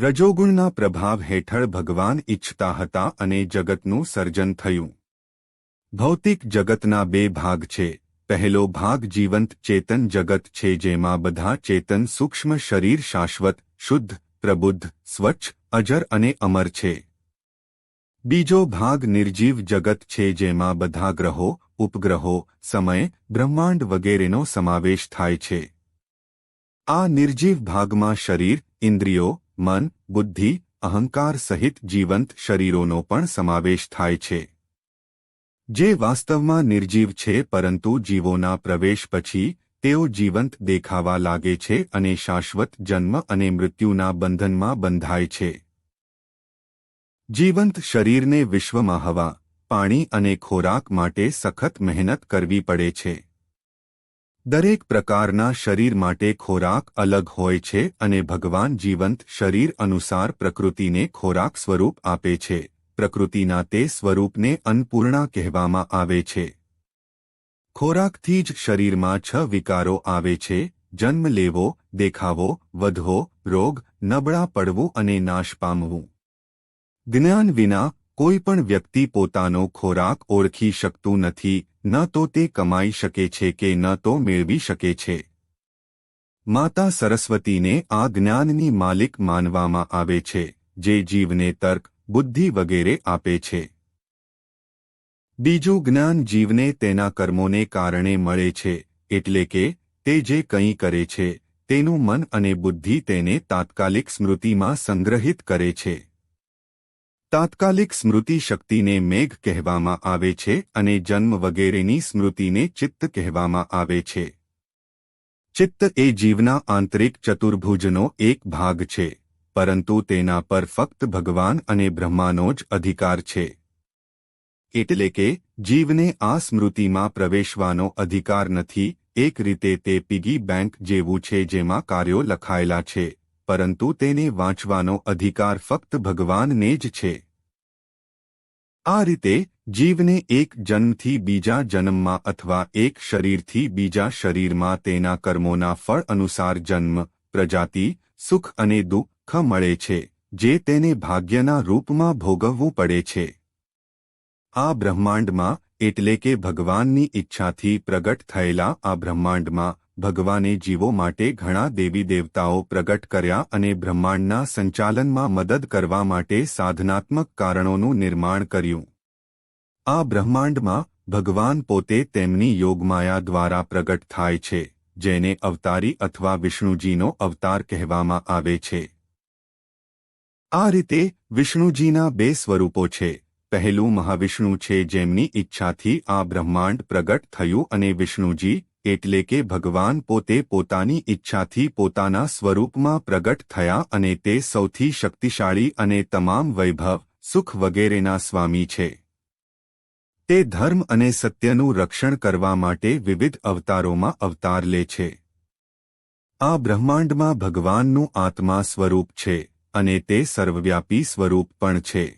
રજોગુણના પ્રભાવ હેઠળ ભગવાન ઇચ્છતા હતા અને જગતનું સર્જન થયું. ભૌતિક જગતના બે ભાગ છે. પહેલો ભાગ જીવંત ચેતન જગત છે જેમાં બધા ચેતન સૂક્ષ્મ શરીર શાશ્વત, શુદ્ધ, પ્રબુદ્ધ, સ્વચ્છ, અજર અને અમર છે. બીજો ભાગ નિર્જીવ જગત છે જેમાં બધા ગ્રહો, ઉપગ્રહો, સમય, બ્રહ્માંડ વગેરેનો સમાવેશ થાય છે. આ નિર્જીવ ભાગમાં શરીર, ઇન્દ્રિયો મન, બુદ્ધિ, અહંકાર સહિત જીવંત શરીરોનો પણ સમાવેશ થાય છે. જે વાસ્તવમાં નિર્જીવ છે પરંતુ જીવોના પ્રવેશ પછી તેઓ જીવંત દેખાવા લાગે છે અને શાશ્વત જન્મ અને મૃત્યુના બંધનમાં બંધાય છે. જીવંત શરીરને વિશ્વમાં હવા, પાણી અને ખોરાક માટે સખત મહેનત કરવી પડે છે. દરેક પ્રકારના શરીર માટે ખોરાક અલગ હોય છે અને ભગવાન જીવંત શરીર અનુસાર પ્રકૃતિને ખોરાક સ્વરૂપ આપે છે. પ્રકૃતિના તે સ્વરૂપને અન્નપૂર્ણા કહેવામાં આવે છે. ખોરાકથી જ શરીરમાં છ વિકારો આવે છે. જન્મ લેવો, દેખાવો, વધવો, રોગ, નબળા પડવું અને નાશ પામવું. જ્ઞાન વિના કોઈ પણ વ્યક્તિ પોતાનો ખોરાક ઓળખી શકતું નથી. ન તો તે કમાઈ શકે છે કે ન તો મેળવી શકે છે. માતા સરસ્વતીને આ જ્ઞાનની માલિક માનવામાં આવે છે, જે જીવને તર્ક, બુદ્ધિ વગેરે આપે છે. બીજું જ્ઞાન જીવને તેના કર્મોને કારણે મળે છે, એટલે કે, તે જે કંઈ કરે છે, તેનું મન અને બુદ્ધિ તેને તાત્કાલિક સ્મૃતિમાં સંગ્રહિત કરે છે. તાત્કાલિક સ્મૃતિ શક્તિને મેઘ કહેવામાં આવે છે અને જન્મ વગેરેની સ્મૃતિને ચિત્ત કહેવામાં આવે છે. ચિત્ત એ જીવના આંતરિક ચતુર્ભુજનો એક ભાગ છે, પરંતુ તેના પર ફક્ત ભગવાન અને બ્રહ્માનો જ અધિકાર છે. એટલે કે, જીવને આ સ્મૃતિમાં પ્રવેશવાનો અધિકાર નથી, એક રીતે તે પીગી બેંક જેવું છે જેમાં કાર્યો લખાયેલા છે. પરંતુ તેને વાંચવાનો અધિકાર ફક્ત ભગવાનને જ છે. આ રીતે, જીવને એક જન્મથી બીજા જન્મમાં અથવા એક શરીરથી બીજા શરીરમાં તેના કર્મોના ફળ અનુસાર જન્મ, પ્રજાતિ, સુખ અને દુઃખ મળે છે, જે તેને ભાગ્યના રૂપમાં ભોગવવું પડે છે. આ બ્રહ્માંડમાં, એટલે કે ભગવાનની ઈચ્છાથી પ્રગટ થયેલા આ બ્રહ્માંડમાં ભગવાને જીવો માટે ઘણા દેવી દેવતાઓ પ્રગટ કર્યા અને બ્રહ્માંડના સંચાલનમાં મદદ કરવા માટે સાધનાત્મક કારણોનું નિર્માણ કર્યું. આ બ્રહ્માંડમાં ભગવાન પોતે તેમની યોગમાયા દ્વારા પ્રગટ થાય છે, જેને અવતારી અથવા વિષ્ણુજીનો અવતાર કહેવામાં આવે છે. આ રીતે વિષ્ણુજીના બે સ્વરૂપો છે, પહેલું મહાવિષ્ણુ છે જેમની ઈચ્છાથી આ બ્રહ્માંડ પ્રગટ થયું અને વિષ્ણુજી એટલે કે ભગવાન પોતે પોતાની ઈચ્છાથી પોતાના સ્વરૂપમાં પ્રગટ થયા અને તે સૌથી શક્તિશાળી અને તમામ વૈભવ, સુખ વગેરેના સ્વામી છે. તે ધર્મ અને સત્યનું રક્ષણ કરવા માટે વિવિધ અવતારોમાં અવતાર લે છે. આ બ્રહ્માંડમાં ભગવાનનું આત્મા સ્વરૂપ છે અને તે સર્વવ્યાપી સ્વરૂપ પણ છે.